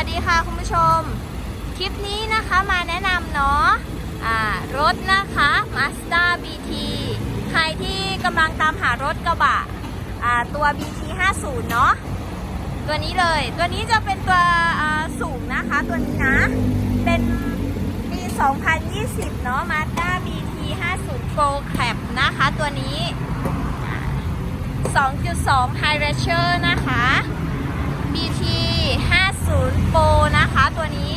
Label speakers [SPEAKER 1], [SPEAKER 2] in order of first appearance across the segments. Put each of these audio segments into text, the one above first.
[SPEAKER 1] วัสดีค่ะคุณผู้ชม คลิปนี้นะคะมาแนะนำเนาะรถนะคะ Mazda BT ใครที่กำลังตามหารถกระบะอ่าตัว BT 50 เนาะตัวนี้เลย ตัวนี้จะเป็นตัวสูงนะคะ ตัวนี้นะ เป็นปี 2020 เนาะ Mazda BT 50 Pro Cab นะคะ ตัวนี้ 2.2 High Ratcher นะคะ BT 0 Pro นะคะ ตัวนี้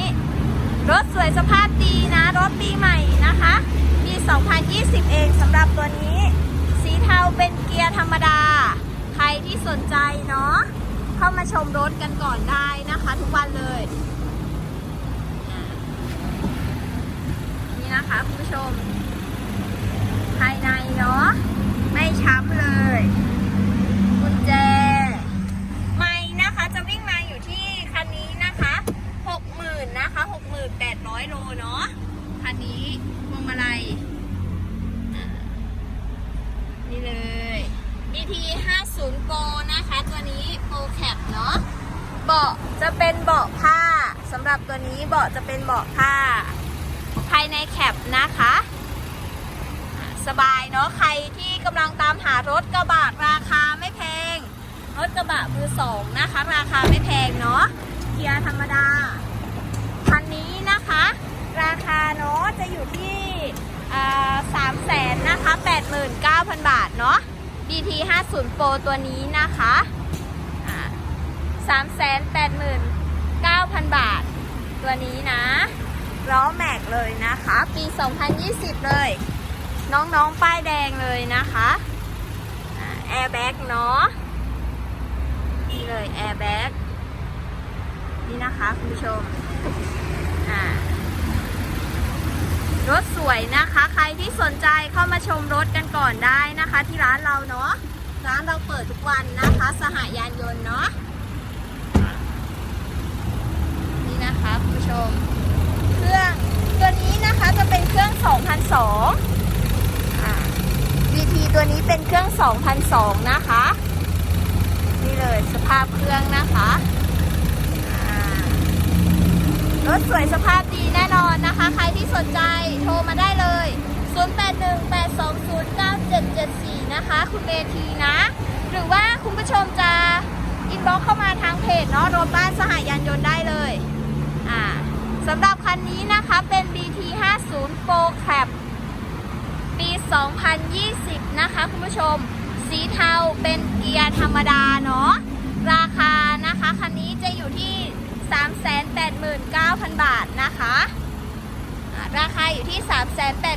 [SPEAKER 1] รถสวยสภาพดีนะ รถปีใหม่นะคะปี2020 เองสำหรับตัวนี้ สีเทาเป็นเกียร์ธรรมดา ใครที่สนใจเนาะเข้ามาชมรถกันก่อนได้นะคะ ทุกวันเลย นี่นะคะคุณผู้ชม ภายในเนาะไม่ช้ำเลย กุญแจ ไม่นะคะจะวิ่งมาอยู่ที่คันนี้นะคะ60,000นะคะ 6,800 โลเนาะ คันนี้พวงมาลัยนี่เลย BT 50 Pro นะคะ ตัวนี้ Pro Cap เนาะ เบาะจะเป็นเบาะผ้าสำหรับตัวนี้เบาะจะเป็นเบาะผ้า ภายในแคปนะคะ สบายเนาะ ใครที่กำลังตามหารถกระบะราคาไม่แพง รถกระบะมือสองนะคะ ราคาไม่แพงเนาะ เกียร์ธรรมดา คันนี้นะคะ ราคาเนาะจะอยู่ที่สามแสนนะคะแปดหมื่นเก้าพันบาทเนาะ DT 50 Pro ตัวนี้นะคะสามแสนแปดหมื่นเก้าพันบาท ตัวนี้นะล้อแม็กเลยนะคะ ปี 2020 เลย น้องๆ ป้ายแดงเลยนะคะแอร์แบ็กเนาะนี่เลยแอร์แบ็ก นี่นะคะคุณผู้ชมรถสวยนะคะ ใครที่สนใจเข้ามาชมรถกันก่อนได้นะคะ ที่ร้านเราเนาะร้านเราเปิดทุกวันนะคะ สหยานยนต์เนาะนี่นะคะคุณผู้ชม เครื่องตัวนี้นะคะจะเป็นเครื่อง2002อ่า VT ตัวนี้เป็นเครื่อง2002นะคะ นี่เลยสภาพเครื่องนะคะอ่ ถสวยสภาพดีแน่นอนนะคะ ใครที่สนใจโทรมาได้เลย 0818209774 นะคะ คุณเมทีนะ หรือว่าคุณผู้ชมจะอินบ็อกเข้ามาทางเพจเนาะรถบ้านสหายยานยนต์ได้เลยอ่าสำหรับคันนี้นะคะเป็น BT 50 Pro Cab ปี 2020 นะคะ คุณผู้ชม สีเทาเป็นเกียร์ธรรมดาเนาะราคานะคะ คันนี้จะอยู่ที่ 389,000 บาทนะคะราคาอยู่ที่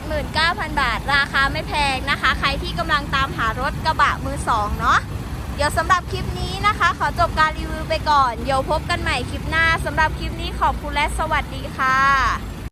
[SPEAKER 1] 389,000 บาท ราคาไม่แพงนะคะ ใครที่กำลังตามหารถกระบะมือสองเนาะ เดี๋ยวสำหรับคลิปนี้นะคะ ขอจบการรีวิวไปก่อน เดี๋ยวพบกันใหม่คลิปหน้าสำหรับคลิปนี้ขอบคุณและสวัสดีค่ะ